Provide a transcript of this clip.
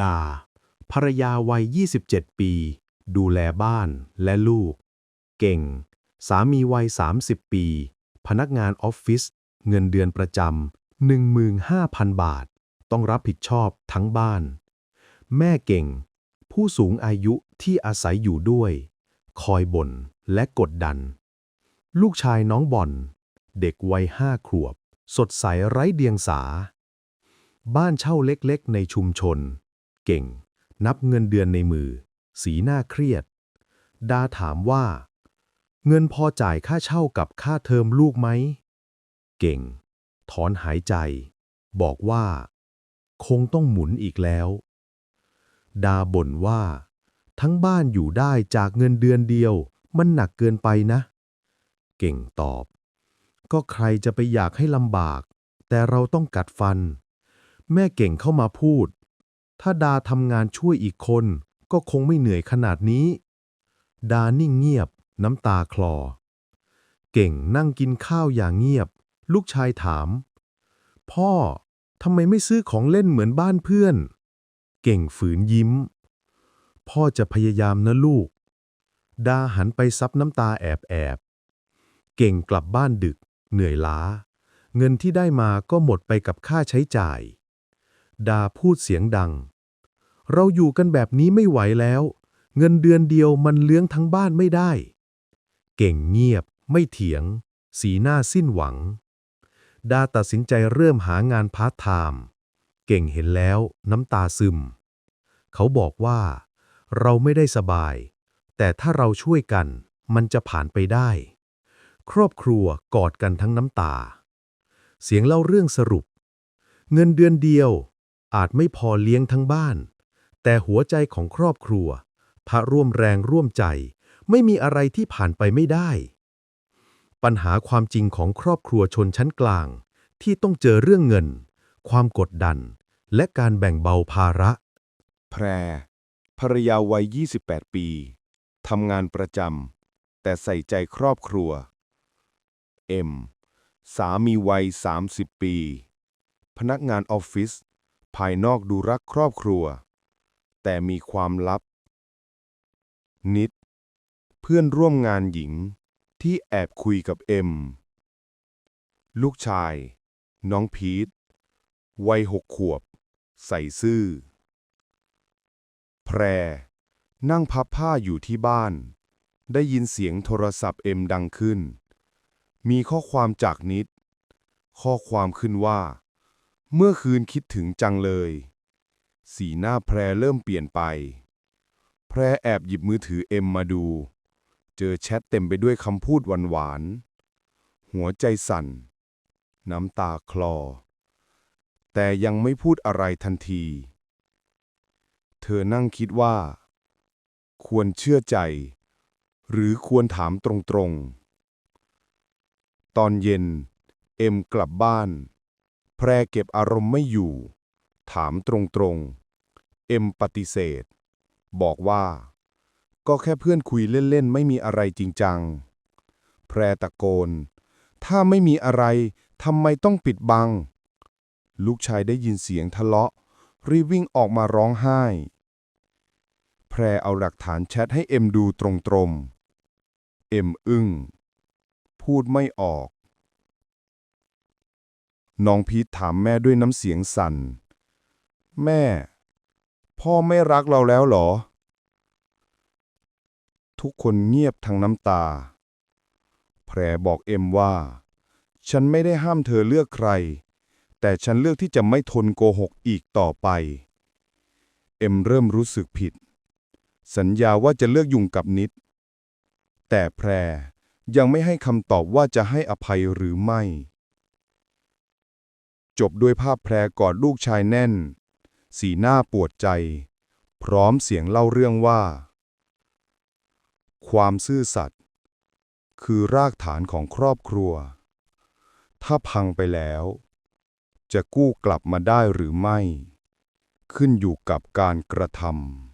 ดา ภรรยาวัย 27 ปี ดูแลบ้านและลูก เก่ง สามีวัย 30 ปี พนักงานออฟฟิศ เงินเดือนประจำ15,000 บาท ต้องรับผิดชอบทั้งบ้าน แม่เก่ง ผู้สูงอายุที่อาศัยอยู่ด้วย คอยบ่นและกดดัน ลูกชายน้องบอลเด็กวัยห้าขวบ สดใสไร้เดียงสา บ้านเช่าเล็กๆในชุมชน เก่ง นับเงินเดือนในมือ สีหน้าเครียด ดาถามว่า เงินพอจ่ายค่าเช่ากับค่าเทอมลูกไหม เก่ง ถอนหายใจ บอกว่า คงต้องหมุนอีกแล้ว ดาบ่นว่า ทั้งบ้านอยู่ได้จากเงินเดือนเดียว มันหนักเกินไปนะ เก่งตอบ ก็ใครจะไปอยากให้ลำบาก แต่เราต้องกัดฟัน แม่เก่งเข้ามาพูด ถ้าดาทำงานช่วยอีกคน ก็คงไม่เหนื่อยขนาดนี้ ดานิ่งเงียบ น้ำตาคลอ เก่งนั่งกินข้าวอย่างเงียบ ลูกชายถาม พ่อทำไมไม่ซื้อของเล่นเหมือนบ้านเพื่อน เก่งฝืนยิ้ม พ่อจะพยายามนะลูก ดาหันไปซับน้ำตาแอบแอบเก่งกลับบ้านดึก เหนื่อยล้า เงินที่ได้มาก็หมดไปกับค่าใช้จ่าย ดาพูดเสียงดัง เราอยู่กันแบบนี้ไม่ไหวแล้ว เงินเดือนเดียวมันเลี้ยงทั้งบ้านไม่ได้ เก่งเงียบ ไม่เถียง สีหน้าสิ้นหวัง ดาตัดสินใจเริ่มหางานพาร์ทไทม์เก่งเห็นแล้วน้ำตาซึม เขาบอกว่า เราไม่ได้สบาย แต่ถ้าเราช่วยกัน มันจะผ่านไปได้ ครอบครัวกอดกันทั้งน้ำตา เสียงเล่าเรื่องสรุป เงินเดือนเดียว อาจไม่พอเลี้ยงทั้งบ้าน แต่หัวใจของครอบครัว พระร่วมแรงร่วมใจ ไม่มีอะไรที่ผ่านไปไม่ได้ ปัญหาความจริงของครอบครัวชนชั้นกลาง ที่ต้องเจอเรื่องเงิน ความกดดัน และการแบ่งเบาภาระ แพรภรรยาวัย 28 ปีทำงานประจำแต่ใส่ใจครอบครัว เอ็ม สามีวัย 30 ปี พนักงานออฟฟิศ ภายนอกดูรักครอบครัว แต่มีความลับ นิด เพื่อนร่วมงานหญิงที่แอบคุยกับเอ็ม ลูกชาย น้องพีท วัยหกขวบ ใส่ซื่อ แพร นั่งพับผ้าอยู่ที่บ้าน ได้ยินเสียงโทรศัพท์เอ็มดังขึ้น มีข้อความจากนิด ข้อความขึ้นว่า เมื่อคืนคิดถึงจังเลย สีหน้าแพรเริ่มเปลี่ยนไป แพรแอบหยิบมือถือเอ็มมาดู เจอแชทเต็มไปด้วยคำพูดหวานๆ หัวใจสั่น น้ำตาคลอ แต่ยังไม่พูดอะไรทันที เธอนั่งคิดว่า ควรเชื่อใจ หรือควรถามตรงๆ ตอนเย็น เอ็มกลับบ้าน แพรเก็บอารมณ์ไม่อยู่ ถามตรงๆ เอ็มปฏิเสธ บอกว่า ก็แค่เพื่อนคุยเล่น ๆ ไม่มีอะไรจริงจัง แพรตะโกน ถ้าไม่มีอะไรทำไมต้องปิดบัง ลูกชายได้ยินเสียงทะเลาะ รีวิ่งออกมาร้องไห้ แพรเอาหลักฐานแชทให้เอ็มดูตรงๆ เอ็มอึ้ง พูดไม่ออก น้องพีทถามแม่ด้วยน้ำเสียงสั่น แม่ พ่อไม่รักเราแล้วเหรอ ทุกคนเงียบทั้งน้ำตา แพรบอกเอ็มว่า ฉันไม่ได้ห้ามเธอเลือกใคร แต่ฉันเลือกที่จะไม่ทนโกหกอีกต่อไป เอ็มเริ่มรู้สึกผิด สัญญาว่าจะเลือกยุ่งกับนิด แต่แพรยังไม่ให้คำตอบว่าจะให้อภัยหรือไม่ จบด้วยภาพแพรกอดลูกชายแน่น สีหน้าปวดใจ พร้อมเสียงเล่าเรื่องว่า ความซื่อสัตย์คือรากฐานของครอบครัว ถ้าพังไปแล้ว จะกู้กลับมาได้หรือไม่ ขึ้นอยู่กับการกระทำ